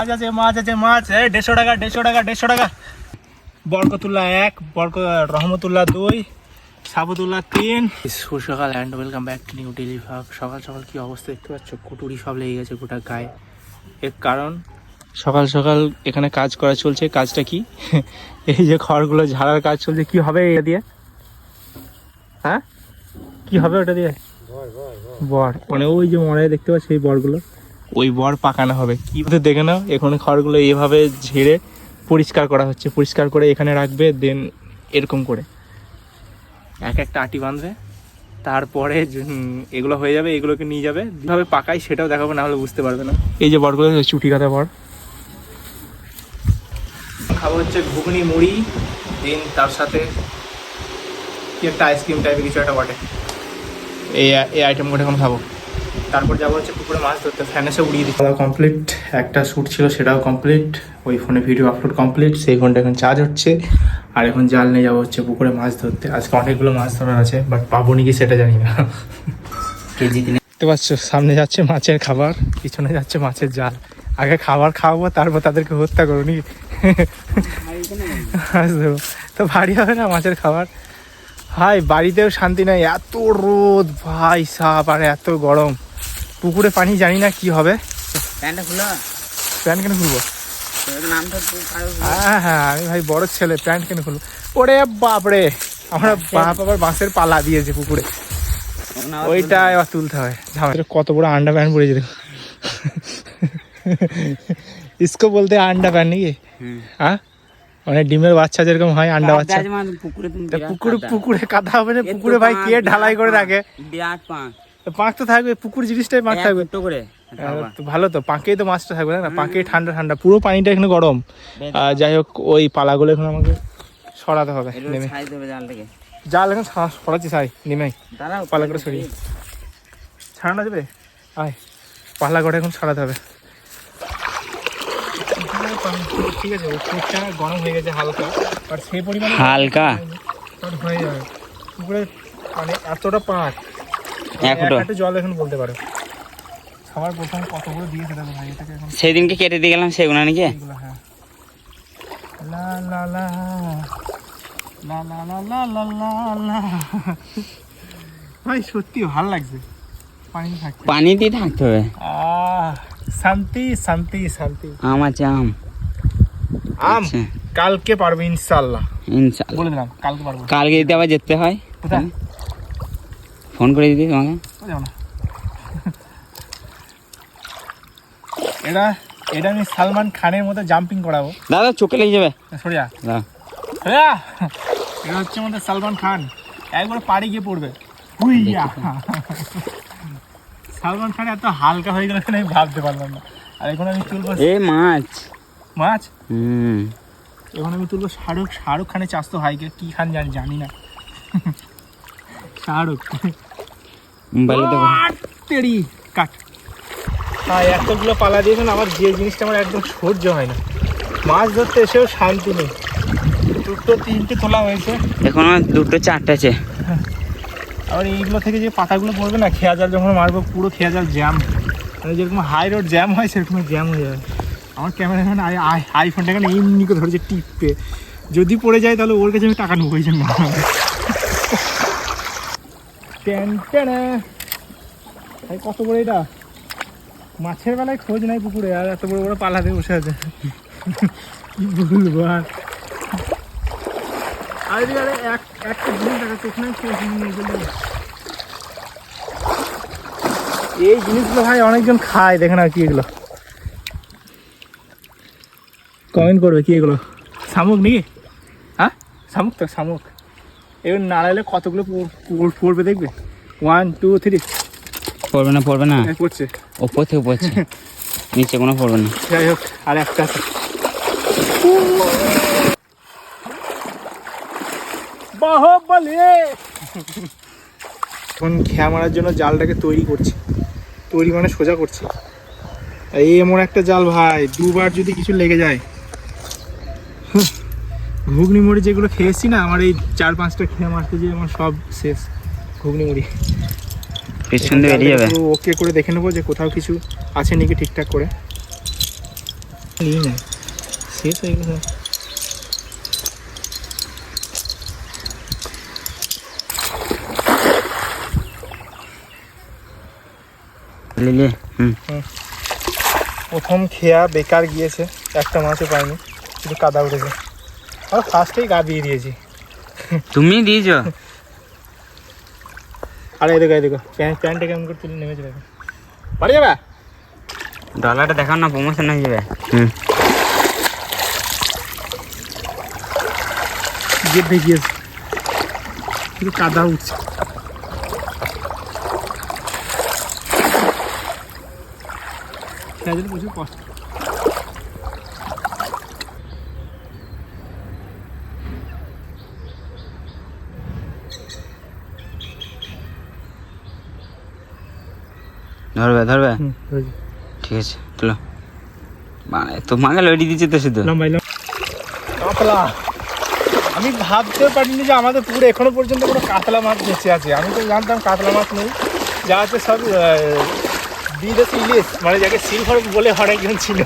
মাছ আছে মাছ আছে মাছ। এই দেড়শো টাকা দেড়শো টাকা দেড়শো টাকা। বরকতুল্লাহ এক বরক রহমতুল্লাহ দুই সাবুতুল্লাহ তিন। সুসকাল and welcome back to New Delhi ভাগ সকাল সকাল কি অবস্থা দেখতে পাচ্ছ? কুটুরি সব লেগে গেছে গোটা গায়ে। এর কারণ? সকাল সকাল এখানে কাজ করা চলছে। কাজটা কি? এই যে খড়গুলো ঝাড়ার কাজ চলছে কি হবে এটা দিয়ে? হ্যাঁ? কি হবে ওটা দিয়ে? বর। মানে ওই যে মনে দেখতে পাচ্ছ এই বরগুলো? ওই বর পাকানো হবে। কি দেখে নাও, এখানে খড়গুলো এইভাবে ঝেড়ে পরিষ্কার করা হচ্ছে। পরিষ্কার করে এখানে রাখবে, দেন এরকম করে। এক একটা আটি বাঁধবে, তারপরে এগুলো হয়ে যাবে, এগুলোকে নিয়ে যাবে। কীভাবে পাকাই সেটাও দেখাবো না হলে বুঝতে পারবে না। এই যে বরগুলো চুটি কাটা বর। খাব হচ্ছে ঘুগনি, মুড়ি, দিন তার সাথে কি একটা আইসক্রিম টাইপের কিছু একটা বটে। এই এই আইটেমগুলো এখন খাব। তারপর যাব হচ্ছে পুকুরে মাছ ধরতে। ফ্যানেসে উড়িয়ে দিতে কমপ্লিট একটা শ্যুট ছিল সেটাও কমপ্লিট ওই ফোনে ভিডিও আপলোড কমপ্লিট সেই ফোনটা এখন চার্জ হচ্ছে। আর এখন জাল নিয়ে যাব হচ্ছে পুকুরে মাছ ধরতে। আজকে অনেকগুলো মাছ ধরার আছে বাট পাবো নাকি সেটা জানি না। কেজি দেখতে পাচ্ছ সামনে যাচ্ছে মাছের খাবার পিছনে যাচ্ছে মাছের জাল। আগে খাবার খাওয়াবো তারপর তাদেরকে হত্যা নাকি? আসব। তো ভারী হবে না মাছের খাবার? হাই বাড়িতেও শান্তি নাই এত রোদ ভাই সাপ আর এত গরম। পুকুরে পানি জানি না কি হবে। প্যান্টটা খুলো। প্যান্ট কেন খুলবো? কারও হ্যাঁ হ্যাঁ আমি ভাই বড় ছেলে প্যান্ট কেন খুলবো? ওরে বাপরে আমরা বাপ আবার বাঁশের পালা দিয়েছে পুকুরে। ওইটা এবার তুলতে হয় কত বড় আন্ডা প্যান্ট পড়েছে দেখো। ইসকো বলতে আন্ডা প্যান্ট নাকি? হ্যাঁ? মানে ডিমের বাচ্চা যেরকম হয় আন্ডা বাচ্চা। পুকুরে পুকুরে কাদা। পুকুরে কাদা হবে না? পুকুরে ভাই কে ঢালাই করে রাখে? বিরাট তো পাঁক তো থাকবে পুকুর জিনিসটাই পাঁক থাকবে। করে ভালো তো পাঁকেই তো মাছটা থাকবে না? পাঁকেই ঠান্ডা ঠান্ডা। পুরো পানিটা এখানে গরম। আর যাই হোক ওই পালাগুলো এখন আমাকে সরাতে হবে নেমে। জাল এখন সরা- সরাচ্ছি সাই নেমেই। দাঁড়াও পালা করে সরিয়ে। ছাড়ানো যাবে? আয় পালা করে এখন সরাতে হবে। ঠিক আছে ওষুধটা গরম হয়ে গেছে হালকা আর সেই পরিমাণে হালকা? হয়ে যাবে। পুকুরে মানে এতটা একটা জল এখন বলতে পারো। সবার প্রথম কতগুলো দিয়েছে দেখো ভাই এটাকে এখন সেদিনকে কেটে দিয়ে গেলাম সেগুলো নাকি হ্যাঁ। লা লা লা। লা লা লা লা লা লা লা। ভাই সত্যি ভালো লাগছে। পানি থাকতে দিয়ে থাকতে হবে। শান্তি শান্তি শান্তি। আম আছে আম। আম? আচ্ছা, কালকে পারব ইনশাল্লাহ ইনশাল্লাহ বলে দিলাম কালকে পারব। কালকে যদি আবার যেতে হয় কোথায়? ফোন করে দিদি তোমাকে? না। এটা এটা আমি সালমান খানের মতো জাম্পিং করাবো। দাদা চোখে লেগে যাবে। সরিয়া। সরিয়া! এটা হচ্ছে আমাদের সালমান খান। একবার পাড়ি গিয়ে পড়বে। হুইয়া সালমান খান এত হালকা হয়ে গেল আমি ভাবতে পারলাম না। আর এখন আমি তুলবো এ মাছ। মাছ? হুম। এখন আমি তুলবো শাহরুখ। শাহরুখ খানের চাস্তো ভাইকে কি খান জানি জানি না। শাহরুখ। মোবাইলে কাট। হ্যাঁ এতগুলো পালা দিয়েছেন আমার যে জিনিসটা আমার একদম সহ্য হয় না। মাছ ধরতে এসেও শান্তি নেই। দুটো তিনটে তোলা হয়েছে। এখনও দুটো চারটে আছে। আবার এইগুলো থেকে যে পাতাগুলো পড়বে না খেয়া জাল যখন মারবো পুরো খেয়া জাল জ্যাম। মানে যেরকম হাই রোড জ্যাম হয় সেরকম জ্যাম হয়ে যাবে। আমার ক্যামেরাম্যান আইফোনটা এখানে এমনি করে ধরেছে টিপে। যদি পড়ে যায় তাহলে ওর কাছে আমি টাকা নেব ওই জন্য। ভাই কত বড় এটা? মাছের বেলায় খোঁজ নাই পুকুরে, আর এত বড় বড় পালা দিয়ে বসে আছে। কি বলব আর? এক, একটা এই জিনিসগুলো ভাই অনেকজন খায়, দেখে না কি এগুলো। কমেন্ট করবে কি এগুলো? শামুক নাকি? হ্যাঁ? শামুক তো, শামুক। এবার নাড়াইলে কতগুলো পড়- পড়- পড়বে দেখবে? ওয়ান টু থ্রি পড়বে না পড়বে না? পড়ছে। ওপর থেকে পড়ছে। নিচে কোনো পড়বে না। যাই হোক আর একটা আছে। বাহুবলী! এখন খেয়া মারার জন্য জালটাকে তৈরি করছি। তৈরি মানে সোজা করছি। এই এমন একটা জাল ভাই দুবার যদি কিছু লেগে যায় ঘুগনি মুড়ি যেগুলো খেয়েছি না আমার এই চার পাঁচটা খেয়ে মারতে যে আমার সব শেষ। ঘুগনি মুড়ি। পেছন দিয়ে বেরিয়ে যাবে। ওকে করে দেখে নেব যে কোথাও কিছু আছে নাকি ঠিকঠাক করে। নিই না। শেষ হয়ে গেছে। হুম। প্রথম খেয়া বেকার গিয়েছে একটা মাছও পাইনি শুধু কাদা উঠেছে। আর ফার্স্টেই গা দিয়ে দিয়েছি। তুমি দিয়েছ? আর এই দেখো প্যান্ট প্যান্টটা কেমন করে তুলে নেমেছে দেখো। বাড়ি যাবে? ডলারটা দেখাও না প্রমোশন হয়ে যাবে। হুম। গিয়ে দেখিয়েছে শুধু কাদা উঠছে। খেয়াদের প্রচুর কষ্ট। ধরবে ধরবে? ঠিক আছে চলো। মানে তোমাকে লড়ি দিচ্ছে তো শুধু। আমি ভাবতে পারিনি যে আমাদের পুকুরে এখনও পর্যন্ত কোনো কাতলা মাছ বেঁচে আছে। আমি তো জানতাম কাতলা মাছ নেই। যা আছে সব বিদেশি ইলিশ। মানে যাকে সিলভার বলে অনেকজন ছিল।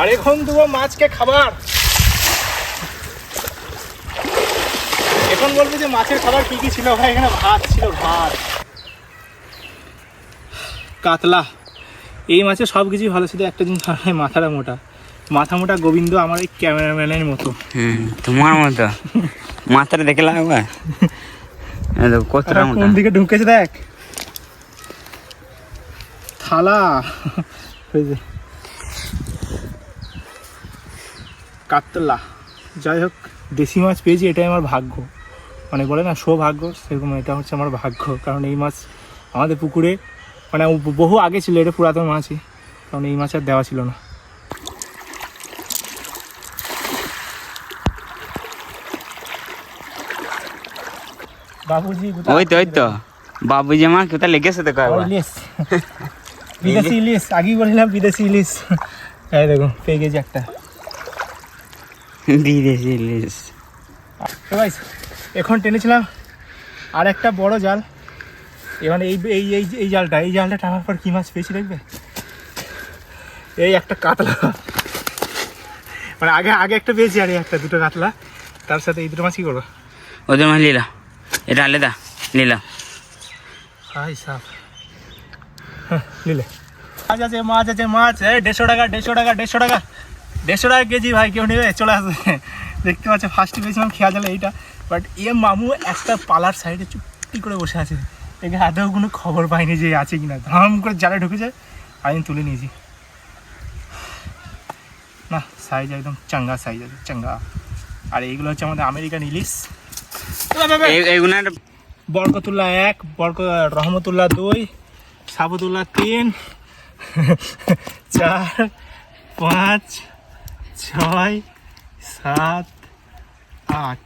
আর এখন দেবো মাছকে খাবার। এখন বলব যে মাছের খাবার কি কি ছিল? ভাই এখানে ভাত ছিল ভাত। কাতলা। এই মাছে সব কিছুই ভালো ছিল একটা জিনিস ভালো লাগে, মাথাটা মোটা। মাথা মোটা গোবিন্দ আমার এই ক্যামেরাম্যানের মতো। হুম তোমার মতো। মাথাটা দেখে লাগবে কতটা কোন দিকে ঢুকেছে দেখ? থালা। হয়েছে কাতলা। যাই হোক দেশি মাছ পেয়েছি এটাই আমার ভাগ্য। মানে বলে না সৌভাগ্য সেরকম এটা হচ্ছে আমার ভাগ্য। কারণ এই মাছ আমাদের পুকুরে মানে বহু আগে ছিল এটা পুরাতন মাছই। কারণ এই মাছ আর দেওয়া ছিল না। বাবুজি ওই তো ওই তো। বাবুজি আমার কোথায় লেগেছে তো কয়বার ইলিশ। বিদেশি ইলিশ আগেই বললাম বিদেশি ইলিশ। এই দেখো পেয়ে গেছি একটা। বিদেশি ইলিশ। তো এখন টেনেছিলাম আর একটা বড় জাল। এবার এই এই এই এই জালটা এই জালটা টানার পর কি মাছ পেয়েছি দেখবে এই একটা কাতলা। মানে আগে আগে একটা পেয়েছি আর একটা দুটো কাতলা। তার সাথে এই দুটো মাছ কি করব? ওদের মাছ লিলা এটা আলাদা লিলা। হাই সাপ। নিলে মাছ আছে মাছ আছে মাছ। এই দেড়শো টাকা দেড়শো টাকা দেড়শো টাকা। দেড়শো টাকা কেজি ভাই কেউ নেবে? চলে আসবে দেখতে পাচ্ছে ফার্স্টে পেয়েছিলাম খেয়া জালে এইটা। বাট এ মামু একটা পালার সাইডে চুপটি করে বসে আছে। একে আদৌ কোনো খবর পাইনি যে আছে কিনা। ধাম করে জালে ঢুকেছে আমি তুলে নিয়েছি। না সাইজ একদম চাঙ্গা সাইজ আছে চাঙ্গা। আর এইগুলো হচ্ছে আমাদের আমেরিকান ইলিশ। বরকতুল্লাহ এক বরক রহমতুল্লাহ দুই সাবুতুল্লাহ তিন চার পাঁচ ছয় সাত আট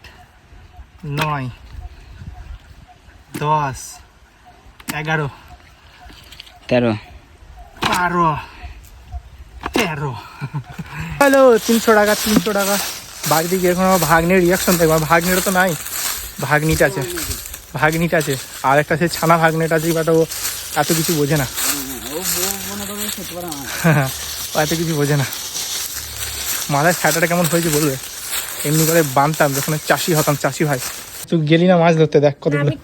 নয় দশ এগারো। তেরো। বারো। তেরো। হ্যালো তিনশো টাকা তিনশো টাকা। বাড়িতে গিয়ে এখন আমার ভাগ্নের রিয়াকশন দেখব। আমার ভাগ্নেরও তো নাই। ভাগ্নিটা আছে। ভাগ্নিটা আছে। আর একটা সে ছানা ভাগ্নেটা আছে বাট ও এত কিছু বোঝে না। ও এত কিছু বোঝে না। মাথায় ছাটাটা কেমন হয়েছে বলবে? এমনি করে বানতাম যখন চাষি হতাম চাষি ভাই। তুই গেলি না মাছ ধরতে? দেখ কত দেখ।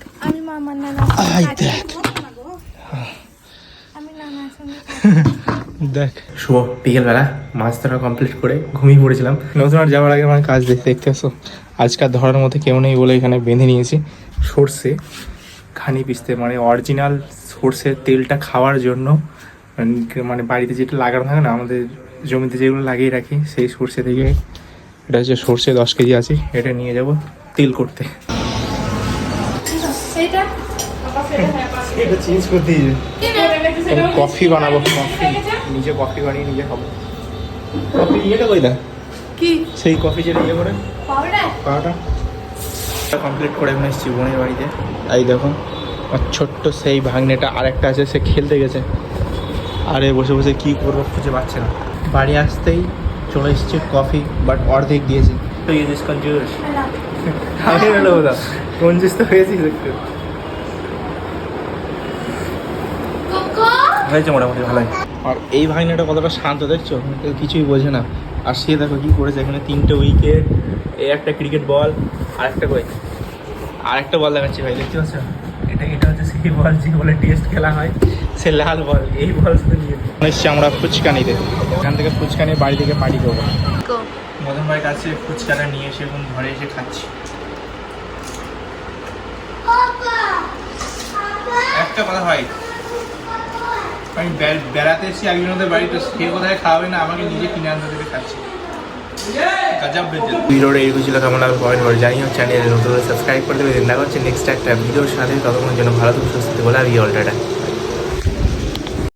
দেখ। শুভ বিকেলবেলা মাছ ধরা কমপ্লিট করে ঘুমিয়ে পড়েছিলাম। নতুন আর যাওয়ার আগে আমার কাজ দেখতে দেখতে আসো। আজকাল ধরার মধ্যে কেউ নেই বলে এখানে বেঁধে নিয়েছি। সর্ষে খানি পিসতে মানে অরিজিনাল সর্ষের তেলটা খাওয়ার জন্য মানে- মানে বাড়িতে যেটা লাগানো থাকে না আমাদের জমিতে যেগুলো লাগিয়ে রাখি সেই সর্ষে থেকে এটা হচ্ছে সর্ষে দশ কেজি আছে এটা নিয়ে যাব তেল করতে। এটা চেঞ্জ করতে কফি বানাবো কফি নিজে কফি বানিয়ে নিজে খাব। কফি ইয়েটা কই দা কি? সেই কফি যেটা ইয়ে করে। পাউডার? কমপ্লিট করে এসেছি বোনের বাড়িতে। এই দেখো আর ছোট্ট সেই ভাগ্নেটা আরেকটা আছে সে খেলতে গেছে। আরে বসে বসে কি করব খুঁজে পাচ্ছে না। বাড়ি আসতেই চলে এসেছে কফি বাট অর্ধেক দিয়েছি। তো ইয়ে দিস কনজিউস আমি বলো দাদা কনজিউস তো হয়েছিস একটু? হয়েছে মোটামুটি ভালোই। আর এই ভাগনাটা কতটা শান্ত দেখছ? কেউ কিছুই বোঝে না। আর সে দেখো কি করেছে এখানে তিনটে উইকেট এই একটা ক্রিকেট বল আর একটা কই আর একটা বল দেখাচ্ছি ভাই দেখতে পাচ্ছ? এটা এটা হচ্ছে সেই বল যে বলে টেস্ট খেলা হয় সে লাল বল এই বল শুধু নিয়ে এসছি আমরা ফুচকা নিতে। এখান থেকে ফুচকা নিয়ে বাড়ি থেকে পার্টি করব। মদন ভাইয়ের কাছে ফুচকাটা নিয়ে এসে এখন ঘরে এসে খাচ্ছি। একটা কথা ভাই আমি বেড়াতে এসেছি একজনের বাড়িতে সে কোথায় খাওয়াবে না, আমাকে নিজে কিনে আনতে দেবে, খাচ্ছি। ভিডিওটা নেক্সট একটা সাথে, ততক্ষণের যেন ভালো থাকুন, সুস্থ বলে আমি অলটাটা